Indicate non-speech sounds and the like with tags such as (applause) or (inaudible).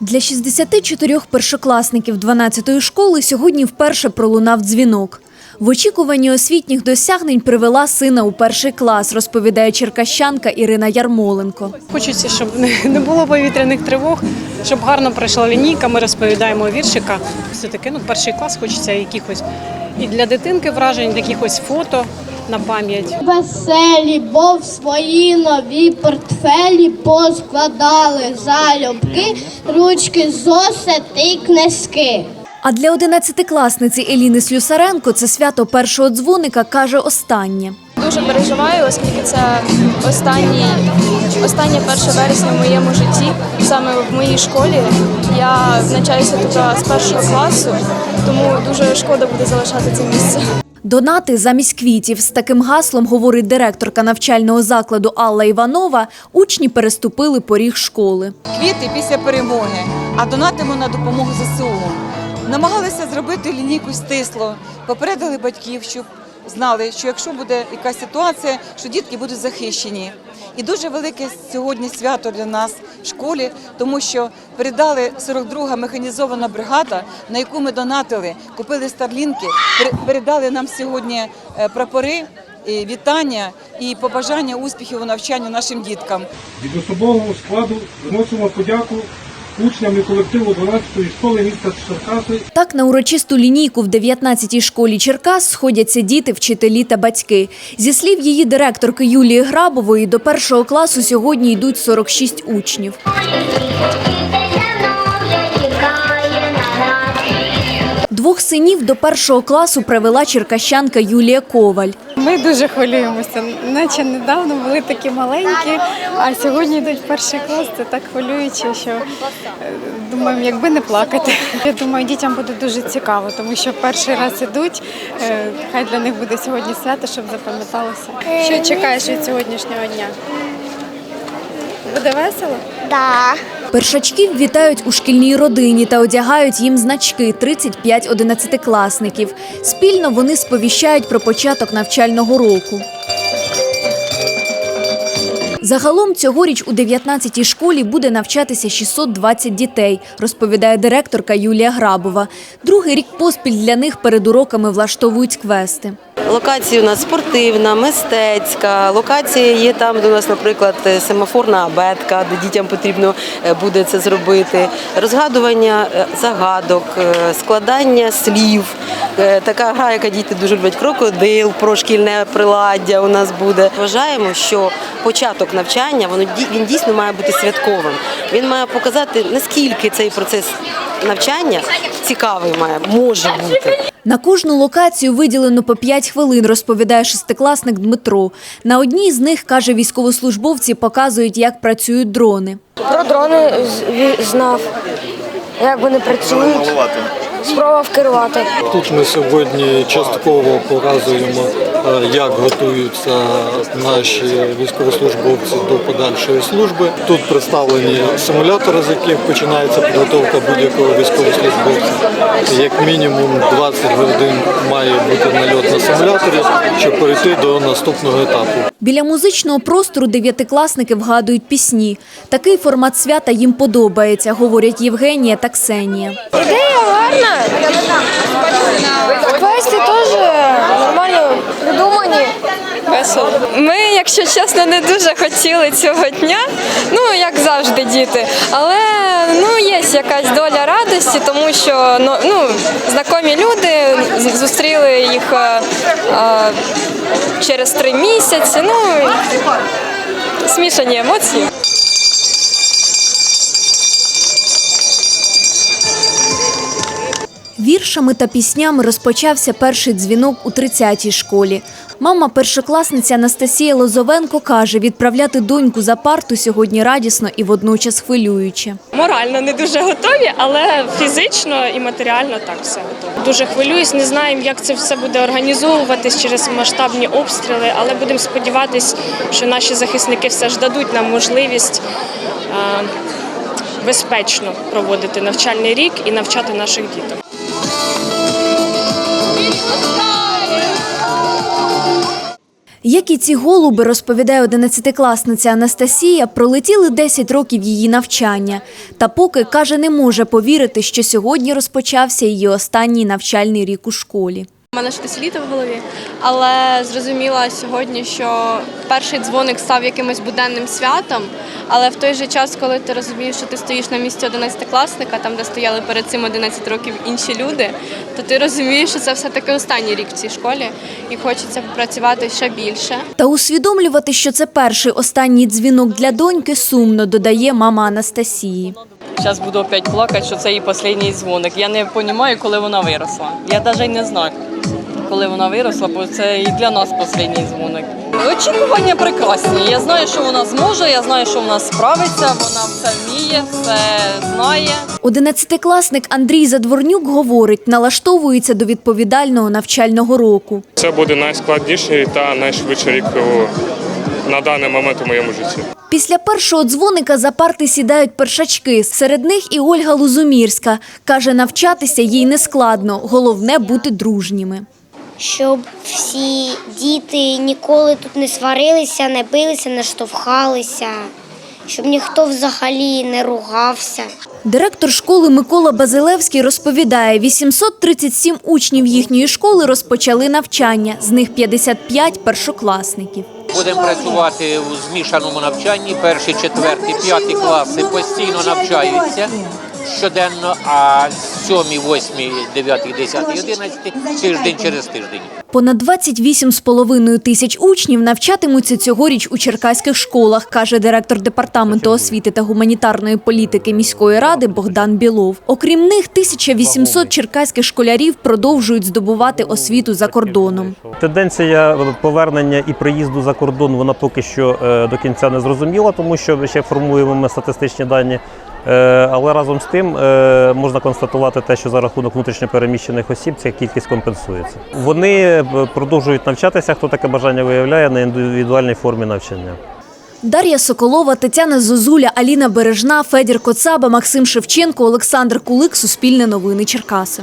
Для 64 першокласників 12-ї школи сьогодні вперше пролунав дзвінок. В очікуванні освітніх досягнень привела сина у перший клас, розповідає черкащанка Ірина Ярмоленко. Хочеться, щоб не- було повітряних тривог, щоб гарно пройшла лінійка. Ми розповідаємо віршика. Все таки, ну, перший клас хочеться якихось і для дитинки вражень, якихось фото на пам'ять. Веселі, бо в свої нові портфелі поскладали залюбки, ручки, зосити й книжки. А для 11-класниці Еліни Слюсаренко це свято першого дзвоника каже останнє. Дуже переживаю, оскільки це останній, останнє 1 вересня в моєму житті, саме в моїй школі. Я навчаюся тут з першого класу, тому дуже шкода буде залишати це місце. Донати замість квітів з таким гаслом, говорить директорка навчального закладу Алла Іванова, учні переступили поріг школи. квіти після перемоги, а донатимо на допомогу ЗСУ. Намагалися зробити лінійку стисло, попередили батьків, щоб знали, що якщо буде якась ситуація, що дітки будуть захищені. І дуже велике сьогодні свято для нас в школі, тому що передали 42-га механізована бригада, на яку ми донатили, купили старлінки, передали нам сьогодні е, прапори, вітання і побажання успіхів у навчанні нашим діткам. Від особового складу виносимо подяку учням і колективу 12-ї школи міста Черкаси Так на урочисту лінійку в 19-й школі Черкас сходяться діти, вчителі та батьки. Зі слів її директорки Юлії Грабової, до першого класу сьогодні йдуть 46 учнів. Двох синів до першого класу привела черкащанка Юлія Коваль. Ми дуже хвилюємося. Наче недавно були такі маленькі, а сьогодні йдуть перший клас. Це так хвилююче, що е, думаємо, якби не плакати. (laughs) Я думаю, дітям буде дуже цікаво, тому що перший раз ідуть. е, Хай для них буде сьогодні свято, щоб запам'яталося. Що чекаєш від сьогоднішнього дня? Буде весело? Да. Першачків вітають у шкільній родині та одягають їм значки 35 одинадцятикласників. Спільно вони сповіщають про початок навчального року. Загалом цьогоріч у 19-й школі буде навчатися 620 дітей, розповідає директорка Юлія Грабова. Другий рік поспіль для них перед уроками влаштовують квести. Локація у нас спортивна, мистецька. Локація є там, де у нас, наприклад, семафорна абетка, де дітям потрібно е, буде це зробити. Розгадування е, загадок, е, складання слів. Е, Така гра, яка діти дуже люблять крокодил, про шкільне приладдя у нас буде. Вважаємо, що початок навчання воно він дійсно має бути святковим. Він має показати, наскільки цей процес навчання цікавий має може бути. На кожну локацію виділено по 5 хвилин, розповідає шестикласник Дмитро. На одній з них, каже, військовослужбовці показують, як працюють дрони. Про дрони знав, як вони працюють. Спробував керувати. Тут ми сьогодні частково показуємо, е, як готуються наші військовослужбовці до подальшої служби. Тут представлені симулятори, з яких починається підготовка будь-якого військовослужбовця. Як мінімум 20 годин має бути нальот на симуляторі, щоб перейти до наступного етапу. Біля музичного простору дев'ятикласники вгадують пісні. Такий формат свята їм подобається, говорять Євгенія та Ксенія. Ідея гарна. Квести теж нормально придумані. Весело. Ми, якщо чесно, не дуже хотіли цього дня. Ну як завжди, діти. Але ну є якась доля радості, тому що ну, ну знайомі люди зустріли їх е, е, через три місяці. Ну смішані емоції. Віршами та піснями розпочався перший дзвінок у 30-й школі. Мама першокласниця Анастасія Лозовенко каже, відправляти доньку за парту сьогодні радісно і водночас хвилююче. Морально не дуже готові, але фізично і матеріально так все готово. Дуже хвилююсь, не знаємо, як це все буде організовуватись через масштабні обстріли, але будемо сподіватися, що наші захисники все ж дадуть нам можливість е, безпечно проводити навчальний рік і навчати наших діток. Як і ці голуби, розповідає одинадцятикласниця Анастасія, пролетіли 10 років її навчання. Та поки, каже, не може повірити, що сьогодні розпочався її останній навчальний рік у школі. Мене ж тисячоліття в голові, але зрозуміла сьогодні, що перший дзвоник став якимось буденним святом. Але в той же час, коли ти розумієш, що ти стоїш на місці одинадцятикласника, там де стояли перед цим 11 років інші люди, то ти розумієш, що це все таки останній рік в цій школі, і хочеться попрацювати ще більше. Та усвідомлювати, що це перший останній дзвінок для доньки, сумно, додає мама Анастасії. Зараз буду опять плакати, що це її останній дзвоник. Я не розумію, коли вона виросла. Я навіть не знаю, коли вона виросла, бо це і для нас останній дзвоник. Очікування прекрасні. Я знаю, що вона зможе, я знаю, що вона справиться, вона все вміє, все знає. Одинадцятикласник Андрій Задворнюк говорить, налаштовується до відповідального навчального року. Це буде найскладніший та найшвидший рік на даний момент у моєму житті. Після першого дзвоника за парти сідають першачки. Серед них і Ольга Лузумірська. Каже, навчатися їй не складно, головне бути дружніми. Щоб всі діти ніколи тут не сварилися, не билися, не штовхалися, щоб ніхто взагалі не ругався. Директор школи Микола Базилевський розповідає, 837 учнів їхньої школи розпочали навчання, з них 55 – першокласників. Будемо працювати у змішаному навчанні. Перші, четверті, п'яті класи постійно навчаються щоденно, а сьомі, восьмі, дев'ятий, десятий, одинадцятий тиждень через тиждень. Понад 28,5 тисяч учнів навчатимуться цьогоріч у черкаських школах, каже директор департаменту освіти та гуманітарної політики міської ради Богдан Білов. Окрім них, 1800 черкаських школярів продовжують здобувати освіту за кордоном. Тенденція повернення і приїзду за кордон вона поки що е, до кінця не зрозуміла, тому що ще формуємо ми статистичні дані. Е, Але разом з тим е, можна констатувати те, що за рахунок внутрішньопереміщених осіб ця кількість компенсується. Вони е, продовжують навчатися, хто таке бажання виявляє на індивідуальній формі навчання. Дар'я Соколова, Тетяна Зозуля, Аліна Бережна, Федір Коцаба, Максим Шевченко, Олександр Кулик. Суспільне новини Черкаси.